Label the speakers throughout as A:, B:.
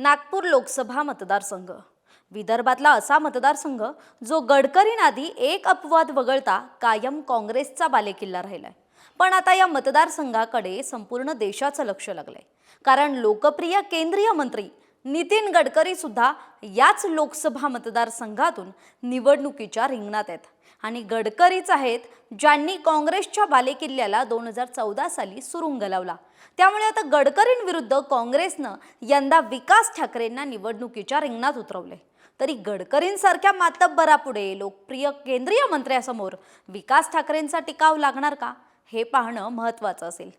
A: नागपूर लोकसभा मतदारसंघ. विदर्भातला असा मतदारसंघ जो गडकरींआधी एक अपवाद वगळता कायम काँग्रेसचा बालेकिल्ला राहिलाय. पण आता या मतदारसंघाकडे संपूर्ण देशाचं लक्ष लागलंय. कारण लोकप्रिय केंद्रीय मंत्री नितीन गडकरी सुद्धा याच लोकसभा मतदारसंघातून निवडणुकीच्या रिंगणात आहेत. आणि गडकरीच आहेत ज्यांनी काँग्रेसच्या बालेकिल्ल्याला दोन हजार चौदा साली सुरुंग लावला. त्यामुळे आता गडकरींविरुद्ध काँग्रेसनं यंदा विकास ठाकरेंना निवडणुकीच्या रिंगणात उतरवले. तरी गडकरींसारख्या मातब्बरापुढे लोकप्रिय केंद्रीय मंत्र्यासमोर विकास ठाकरेंचा टिकाव लागणार का? हे पाहणं महत्त्वाचं असेल.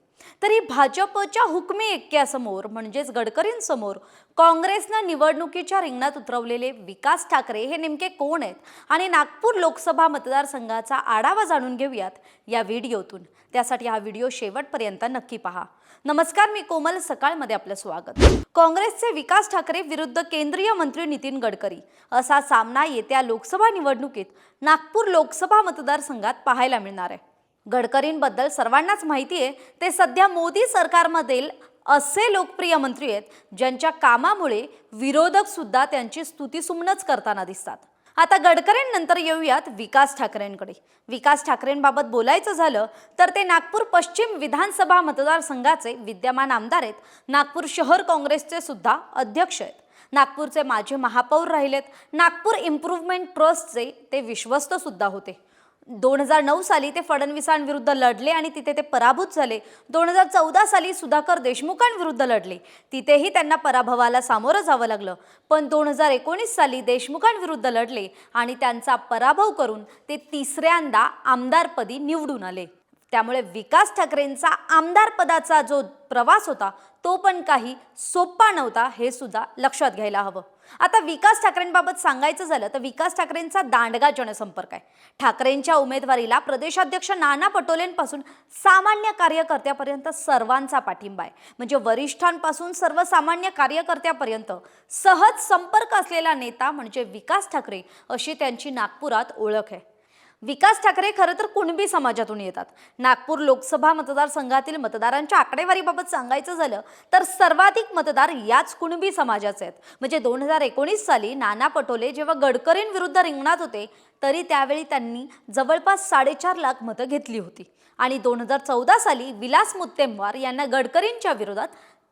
A: तरी भाजपच्या हुकमी एक्क्यासमोर म्हणजेच गडकरींसमोर काँग्रेसनं निवडणुकीच्या रिंगणात उतरवलेले विकास ठाकरे हे नेमके कोण आहेत? आणि नागपूर लोकसभा मतदारसंघाचा आढावा जाणून घेऊयात या व्हिडिओतून. त्यासाठी हा व्हिडिओ शेवटपर्यंत नक्की पहा. नमस्कार मी कोमल. सकाळमध्ये आपलं स्वागत. काँग्रेसचे विकास ठाकरे विरुद्ध केंद्रीय मंत्री नितीन गडकरी. असा सामना येत्या लोकसभा निवडणुकीत नागपूर लोकसभा मतदारसंघात पाहायला मिळणार आहे. गडकरींबद्दल सर्वांनाच माहिती आहे ते सध्या मोदी सरकारमधील असे लोकप्रिय मंत्री आहेत ज्यांच्या कामामुळे विरोधक सुद्धा त्यांची स्तुतीसुमनच करताना दिसतात. आता गडकरींनंतर येऊयात विकास ठाकरेंकडे. विकास ठाकरेंबाबत बोलायचं झालं तर ते नागपूर पश्चिम विधानसभा मतदारसंघाचे विद्यमान आमदार आहेत. नागपूर शहर काँग्रेसचे सुद्धा अध्यक्ष आहेत. नागपूरचे माजी महापौर राहिलेत. नागपूर इम्प्रूव्हमेंट ट्रस्टचे ते विश्वस्त सुद्धा होते. दोन हजार नऊ साली ते फडणवीसांविरुद्ध लढले आणि तिथे ते पराभूत झाले. दोन हजार चौदा साली सुधाकर देशमुखांविरुद्ध लढले. तिथेही त्यांना पराभवाला सामोरं जावं लागलं. पण दोन हजार एकोणीस साली देशमुखांविरुद्ध लढले आणि त्यांचा पराभव करून ते तिसऱ्यांदा आमदारपदी निवडून आले. त्यामुळे विकास ठाकरेंचा आमदार पदाचा जो प्रवास होता तो पण काही सोपा नव्हता हे सुद्धा लक्षात घ्यायला हवं. आता विकास ठाकरेंबाबत सांगायचं झालं तर विकास ठाकरेंचा दांडगा जनसंपर्क आहे. ठाकरेंच्या उमेदवारीला प्रदेशाध्यक्ष नाना पटोलेंपासून सामान्य कार्यकर्त्यापर्यंत सर्वांचा पाठिंबा आहे. म्हणजे वरिष्ठांपासून सर्वसामान्य कार्यकर्त्यापर्यंत सहज संपर्क असलेला नेता म्हणजे विकास ठाकरे अशी त्यांची नागपुरात ओळख आहे. विकास ठाकरे खरं तर कुणबी समाजातून येतात. नागपूर लोकसभा मतदारसंघातील मतदारांच्या आकडेवारीबाबत सांगायचं झालं तर सर्वाधिक मतदार याच कुणबी समाजाचे आहेत. म्हणजे दोन हजार एकोणीस साली नाना पटोले जेव्हा गडकरींविरुद्ध रिंगणात होते तरी त्यावेळी त्यांनी जवळपास साडेचार लाख मतं घेतली होती. आणि दोन हजार चौदा साली विलास मुत्तेमवार यांना गडकरींच्या विरोधात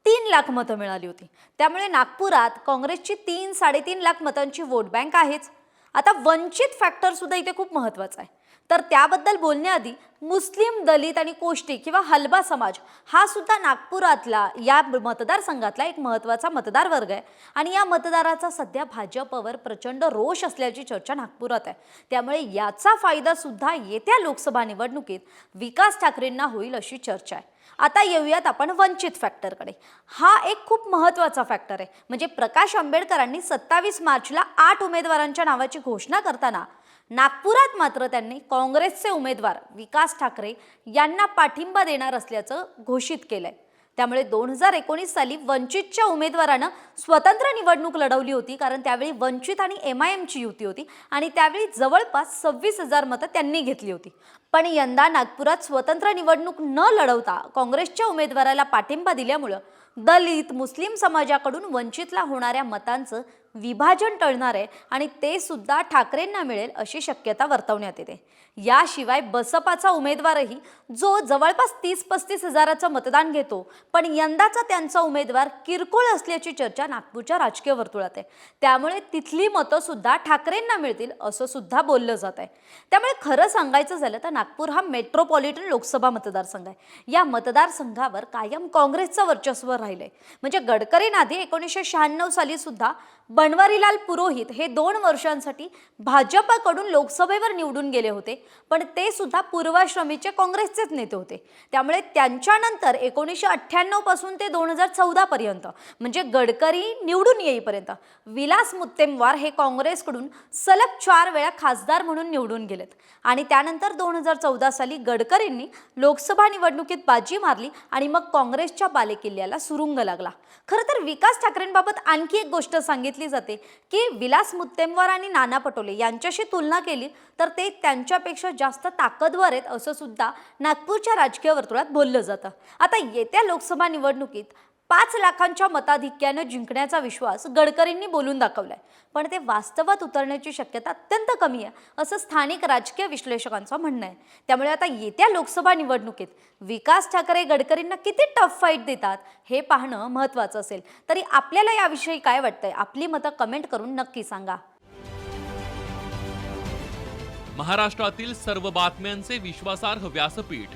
A: तीन लाख मतं मिळाली होती. त्यामुळे नागपुरात काँग्रेसची तीन साडेतीन लाख मतांची वोट बँक आहेच. आता वंचित फॅक्टर सुद्धा इथे खूप महत्त्वाचा आहे. तर त्याबद्दल बोलण्याआधी मुस्लिम दलित आणि कोष्टी किंवा हलबा समाज हा सुद्धा नागपुरातला या मतदारसंघातला एक महत्त्वाचा मतदार वर्ग आहे. आणि या मतदाराचा सध्या भाजपवर प्रचंड रोष असल्याची चर्चा नागपुरात आहे. त्यामुळे याचा फायदा सुद्धा येत्या लोकसभा निवडणुकीत विकास ठाकरेंना होईल अशी चर्चा आहे. आता येऊयात आपण वंचित फॅक्टरकडे हा एक खूप महत्त्वाचा फॅक्टर आहे. म्हणजे प्रकाश आंबेडकरांनी सत्तावीस मार्चला आठ उमेदवारांच्या नावाची घोषणा करताना नागपुरात मात्र त्यांनी काँग्रेसचे उमेदवार विकास ठाकरे यांना पाठिंबा देणार असल्याचं घोषित केलंय. त्यामुळे दोन हजार एकोणीस साली वंचितच्या उमेदवारानं स्वतंत्र निवडणूक लढवली होती कारण त्यावेळी वंचित आणि एम आय एमची युती होती आणि त्यावेळी जवळपास सव्वीस हजार मतं त्यांनी घेतली होती. पण यंदा नागपुरात स्वतंत्र निवडणूक न लढवता काँग्रेसच्या उमेदवाराला पाठिंबा दिल्यामुळं दलित मुस्लिम समाजाकडून वंचितला होणाऱ्या मतांचं विभाजन टळणार आहे आणि ते सुद्धा ठाकरेंना मिळेल अशी शक्यता वर्तवण्यात येते. याशिवाय बसपाचा उमेदवारही जो जवळपास तीस पस्तीस हजाराचं मतदान घेतो पण यंदाचा त्यांचा उमेदवार किरकोळ असल्याची चर्चा नागपूरच्या राजकीय वर्तुळात आहे. त्यामुळे तिथली मतं सुद्धा ठाकरेंना मिळतील असं सुद्धा बोललं जात आहे त्यामुळे खरं सांगायचं झालं तर नागपूर हा मेट्रोपॉलिटन लोकसभा मतदारसंघ आहे. या मतदारसंघावर कायम काँग्रेसचं वर्चस्व राहिलंय. म्हणजे गडकरींआधी एकोणीसशे शहाण्णव साली सुद्धा बनवारीलाल पुरोहित हे दोन वर्षांसाठी भाजपकडून लोकसभेवर निवडून गेले होते. पण ते सुद्धा पूर्वाश्रमीचे काँग्रेसचेच नेते होते. त्यामुळे त्यांच्यानंतर एकोणीसशे अठ्ठ्याण्णवपासून ते दोन हजार चौदा पर्यंत म्हणजे गडकरी निवडून येईपर्यंत विलास मुत्तेमवार हे काँग्रेसकडून सलग चार वेळा खासदार म्हणून निवडून गेलेत. आणि त्यानंतर दोन हजार चौदा साली गडकरींनी लोकसभा निवडणुकीत बाजी मारली आणि मग काँग्रेसच्या बालेकिल्ल्याला सुरुंग लागला. खरं तर विकास ठाकरेंबाबत आणखी एक गोष्ट सांगितली जाते की विलास मुत्तेमवार आणि नाना पटोले यांच्याशी तुलना केली तर ते त्यांच्यापेक्षा जास्त ताकदवर आहेत असं सुद्धा नागपूरच्या राजकीय वर्तुळात बोललं जातं. आता येत्या लोकसभा निवडणुकीत पाच लाखांच्या मताधिक्यानं जिंकण्याचा विश्वास गडकरींनी बोलून दाखवलाय. पण ते वास्तवात उतरण्याची शक्यता अत्यंत कमी आहे असं स्थानिक राजकीय विश्लेषकांचं म्हणणं आहे. त्यामुळे आता येत्या लोकसभा निवडणुकीत विकास ठाकरे गडकरींना किती टफ फाईट देतात हे पाहणं महत्त्वाचं असेल. तरी आपल्याला याविषयी काय वाटतंय? आपली मतं कमेंट करून नक्की सांगा.
B: महाराष्ट्रातील सर्व बातम्यांचे विश्वासार्ह व्यासपीठ